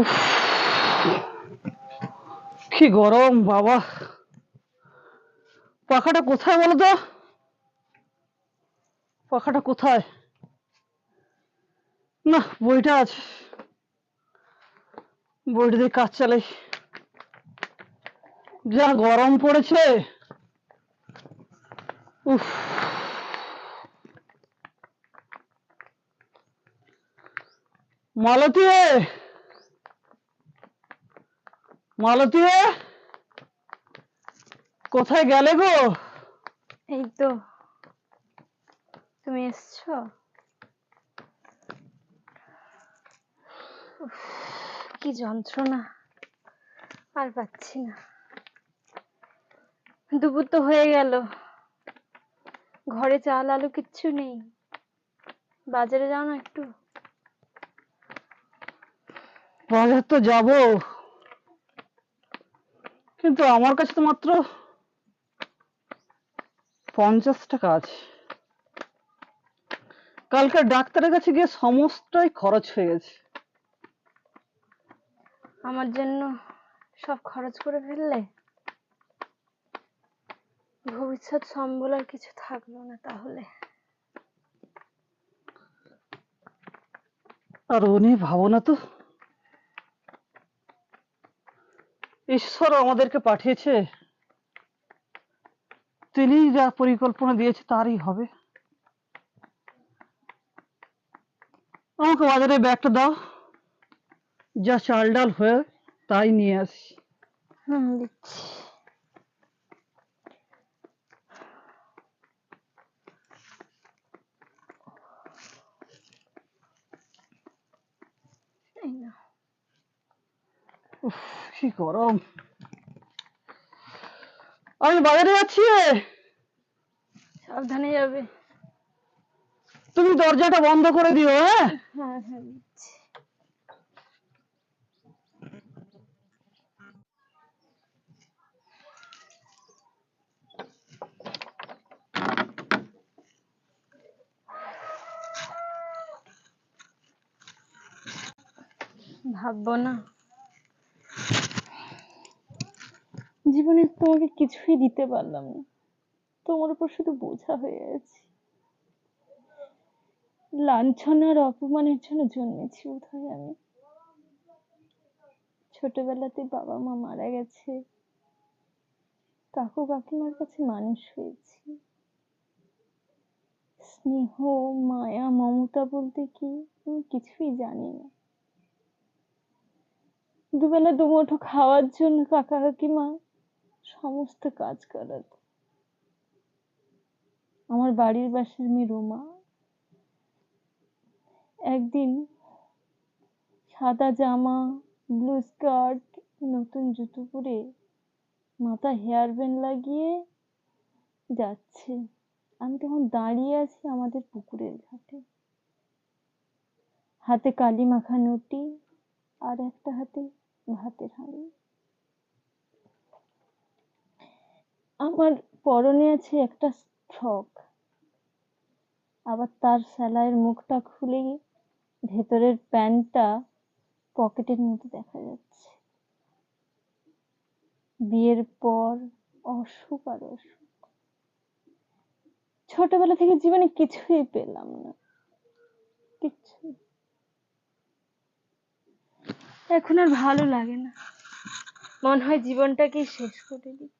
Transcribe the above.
উফ, কি গরম, বাবা। পাখাটা কোথায় বলো তো? পাখাটা কোথায়? না, বইটা আছে। বইটা দিয়ে কাজ চালাই। যা গরম পড়েছে। উফ। মালতী মালতী কোথায় গেলে গো? এই তো। তুমি এসছো? কি যন্ত্রণা আর পাচ্ছি না। দুপুর তো হয়ে গেল। ঘরে চাল আলু কিচ্ছু নেই। বাজারে যাও না একটু। বাজার তো যাব। কিন্তু আমার কাছে তো মাত্র পঞ্চাশ টাকা আছে। কালকে ডাক্তারের কাছে গিয়ে সমস্তটাই খরচ হয়ে গেছে। আমার জন্য সব খরচ করে ফেললে? ভবিষ্যৎ সম্বল আর কিছু থাকল না তাহলে। আর উনি ভাবো না তো। ঈশ্বর আমাদেরকে পাঠিয়েছে। তিনি যা পরিকল্পনা দিয়েছে, তারই হবে। আমাকে বাজারে ব্যাগটা দাও। যা চাল ডাল হয়ে তাই নিয়ে আসি। হুম, দিচ্ছি। কি গরম। আমি বাজারে যাচ্ছি সাবধানে যাবে। তুমি দরজাটা বন্ধ করে দিও হ্যাঁ? হ্যাঁ হ্যাঁ ভাববো না। জীবনে তোমাকে কিছুই দিতে পারলাম না। তোমার উপর শুধু বোঝা হয়ে আছি। লাঞ্ছনা আর অপমানের জন্য জন্মেছি বোধহয় আমি। ছোটবেলাতে বাবা মা মারা গেছে। কাকু কাকিমার কাছে মানুষ হয়েছি। স্নেহ, মায়া, মমতা বলতে কি আমি কিছুই জানি না। দুবেলা দুমুঠো খাওয়ার জন্য কাকা কাকিমা সমস্ত কাজ করাতো আমার বাড়ির পাশের মেয়ে রোমা। একদিন সাদা জামা, ব্লু স্কার্ট, নতুন জুতো পরে মাথা হেয়ার ব্যান্ড লাগিয়ে যাচ্ছে। আমি তখন দাঁড়িয়ে আছি আমাদের পুকুরের ঘাটে। হাতে কালি মাখা নটি আর একটা হাতে ভাতের হাঁড়ি। আমার পরনে আছে একটা ফ্রক। আবার তার সেলাইয়ের মুখটা খুলে ভেতরের প্যান্টটা পকেটের মধ্যে দেখা যাচ্ছে। বিয়ের পর অসুখ আর অসুখ। ছোটবেলা থেকে জীবনে কিছুই পেলাম না। কিচ্ছু। এখন আর ভালো লাগে না। মনে হয় জীবনটাকেই শেষ করে দিই।